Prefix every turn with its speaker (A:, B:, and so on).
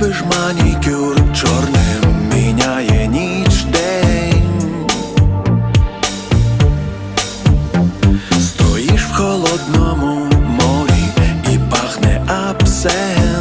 A: робиш манікюр чорним міняє ніч день. Стоїш в холодному морі і пахне абсент.